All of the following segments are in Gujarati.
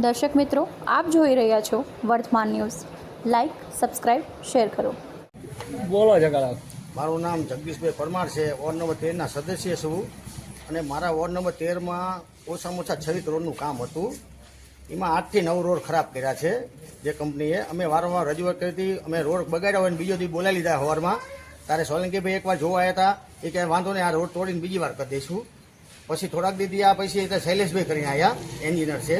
દર્શક મિત્રો આપ જોઈ રહ્યા છો વર્તમાન ન્યૂઝ. લાઇક સબસ્ક્રાઇબ શેર કરો. બોલો જગાલાલ. મારું નામ જગદીશભાઈ પરમાર છે વોર્ડ નંબર તેરના સદસ્ય છું. અને મારા વોર્ડ નંબર તેરમાં ઓછામાં ઓછા છવ્વીસ કરોડનું કામ હતું. એમાં આઠથી નવ રોડ ખરાબ કર્યા છે જે કંપનીએ અમે વારંવાર રજૂઆત કરી હતી. અમે રોડ બગાડ્યા હોય બીજો દી બોલાવી લીધા હવારમાં. તારે સોલંકીભાઈ એકવાર જોવા આવ્યા હતા. એ ક્યાંય વાંધો નહીં આ રોડ તોડીને બીજી વાર કરી દઈશું. પછી થોડાક દીધી આ પછી શૈલેષભાઈ કરીને આવ્યા એન્જિનિયર છે.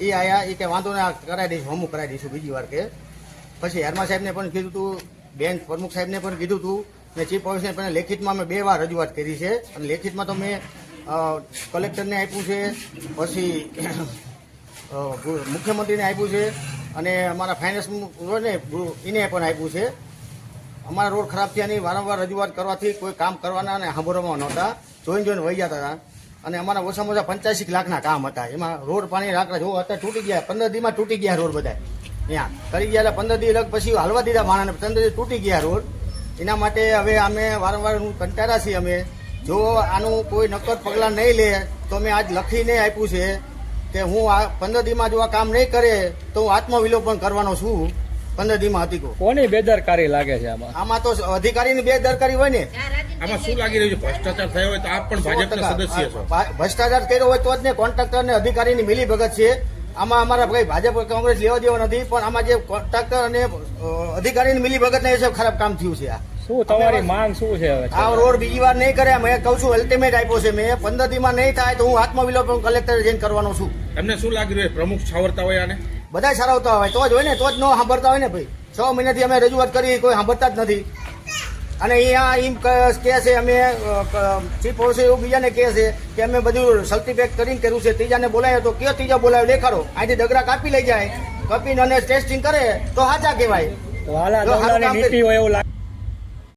એ આવ્યા એ કે વાંધો નહીં કરાવી દઈશું, અમુક કરાવી દઈશું બીજી વાર કે. પછી હેરમા સાહેબને પણ કીધું હતું બેંક પ્રમુખ સાહેબને પણ કીધું હતું ને ચીફ ઓફિસરને પણ લેખિતમાં મેં બે વાર રજૂઆત કરી છે. અને લેખિતમાં તો મેં કલેક્ટરને આપ્યું છે, પછી મુખ્યમંત્રીને આપ્યું છે, અને અમારા ફાઇનાન્સ ને એને પણ આપ્યું છે. અમારા રોડ ખરાબ થયાની વારંવાર રજૂઆત કરવાથી કોઈ કામ કરવાના અને સાંભળવામાં નહોતા. જોઈને જોઈને વહી જતા હતા. અને અમારા ઓછામાં ઓછા પંચ્યાસી લાખના કામ હતા. એમાં રોડ પાણી રાખડા જો અત્યારે તૂટી ગયા. પંદર દીમાં તૂટી ગયા રોડ બધા ત્યાં કરી ગયા પંદર દી લગ પછી હાલવા દીધા માણસને પંદર દી તૂટી ગયા રોડ. એના માટે હવે અમે વારંવાર હું કંટાળા છીએ અમે. જો આનું કોઈ નક્કર પગલાં નહીં લે, તો મેં આજ લખીને આપ્યું છે કે હું આ પંદર દીમાં જો આ કામ નહીં કરે, તો હું આત્મવિલોપન કરવાનો છું. પંદર દીમાં હતી કોની બેદરકારી લાગે છે આમાં? આમાં તો અધિકારીની ની બેદરકારી હોય ને. આમાં શું લાગી રહ્યું છે? ભ્રષ્ટાચાર થયો હોય તો આપ પણ ભાજપના સદસ્ય છો. ભા- ભ્રષ્ટાચાર કર્યો હોય તો જ ને કોન્ટ્રાક્ટર ને અધિકારીની મિલી ભગત છે આમાં અમારા ભાઈ ભાજપ કોંગ્રેસ લેવા દેવા નથી પણ આમાં જે કોન્ટ્રાક્ટર અને અધિકારી અધિકારીની મિલી ભગત ને હિસાબ ખરાબ કામ થયું છે આ. શું તમારી માંગ શું છે હવે? આ રોડ બીજી વાર નહીં કરે મેં કહું છું અલ્ટિમેટ આપ્યો છે મેં. પંદર દીમાં નહીં થાય તો હું આત્મવિલોપન કલેક્ટર જઈને કરવાનો છું. તમને શું લાગી રહ્યું પ્રમુખ છાવરતા હોય આને? બધા સરાવતા હોય તો જ હોય ને તો જ ન સાંભળતા હોય ને ભાઈ. છ મહિનાથી અમે રજૂઆત કરી કોઈ સાંભળતા જ નથી. અને અહીંયા એમ ક- કહે છે અમે ચીફ ઓફિસર એવું બીજાને કહે છે કે અમે બધું સર્ટિફિકેટ કરીને કર્યું છે. ત્રીજાને બોલાયો તો કયો ત્રીજા બોલાયો? દેખાડો. અહીંથી દગરા કાપી લઈ જાય. કાપીને અને ટેસ્ટિંગ કરે તો સાચા કહેવાય.